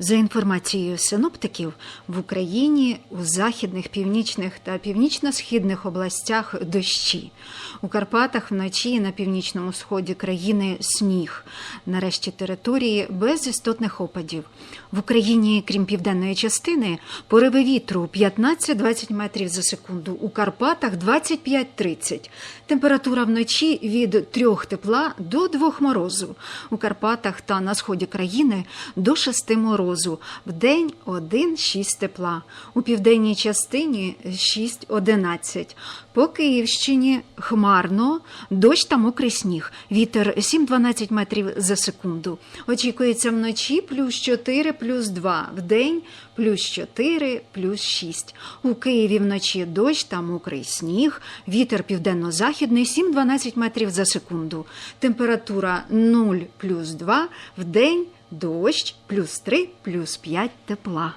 За інформацією синоптиків, в Україні у західних, північних та північно-східних областях дощі. У Карпатах вночі на північному сході країни сніг. Нарешті території без істотних опадів. В Україні, крім південної частини, пориви вітру 15-20 метрів за секунду. У Карпатах 25-30. Температура вночі від 3 тепла до 2 морозу. У Карпатах та на сході країни до 6 морозу. В день 1-6 тепла. У південній частині 6-11. По Київщині хмарно, дощ та мокрий сніг. Вітер 7-12 метрів за секунду. Очікується вночі плюс 4, плюс 2. В день плюс 4, плюс 6. У Києві вночі дощ та мокрий сніг. Вітер південно-західний 7-12 метрів за секунду. Температура 0 плюс 2. В день дощ плюс 3, плюс 5 тепла.